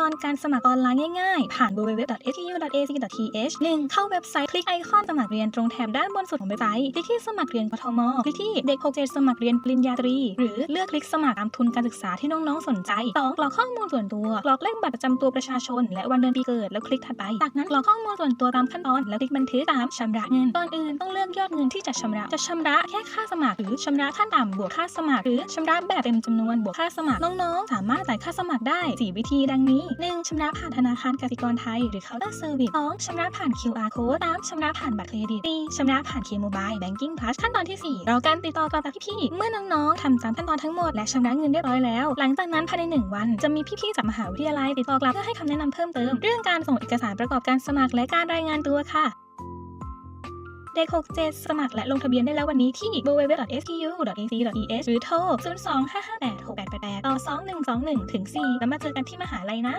ตอนการสมัครออนไลน์ง่ายๆ ผ่าน www.stu.ac.th 1. เข้าเว็บไซต์ คลิกไอคอนสมัครเรียนตรงแถบด้านบนสุดของเว็บไซต์ คลิกที่สมัครเรียนกทม คลิกที่เด็ก67สมัครเรียนปริญญาตรี หรือเลือกคลิกสมัครตามทุนการศึกษาที่น้องๆ สนใจ 2. กรอกข้อมูลส่วนตัวกรอกเลขบัตรประจำตัวประชาชน และวันเดือนปีเกิด แล้วคลิกถัดไป จากนั้นกรอกข้อมูลส่วนตัวตามขั้นตอน แล้วคลิกบันทึก 3. ชำระเงินก่อนอื่นต้องเลือกยอดเงินที่จะชำระ จะชำระแค่ค่าสมัครหรือชำระขั้นต่ำบวกค่าสมัคร หรือชำระแบบเต็มจำนวนบวกค่าสมัครน้องๆ สามารถ ค่าสมัครได้ 4 วิธีดังนี้ 1. ชำระผ่านธนาคารกสิกรไทย หรือ Counter Service 2. ชำระผ่าน QR Code 3. ชำระผ่านบัตรเครดิต 4. ชำระผ่าน K-Mobile Banking Plus ขั้นตอนที่ 4 รอการติดต่อกลับจากพี่ๆเมื่อน้องๆทำตามขั้นตอนทั้งหมดและชำระเงินเรียบร้อยแล้ว หลังจากนั้นภายใน 1 วันจะมีพี่ๆจากมหาวิทยาลัยติดต่อกลับเพื่อให้คำแนะนำเพิ่มเติมเรื่องการส่งเอกสารประกอบการสมัครและการรายงานตัวค่ะเด็ก67 สมัครและลงทะเบียนได้แล้ววันนี้ที่ www.stu.ac.th หรือโทร 8 8 8ต่อ2121 ถึง 4 แล้วมาเจอกันที่มหาลัยนะ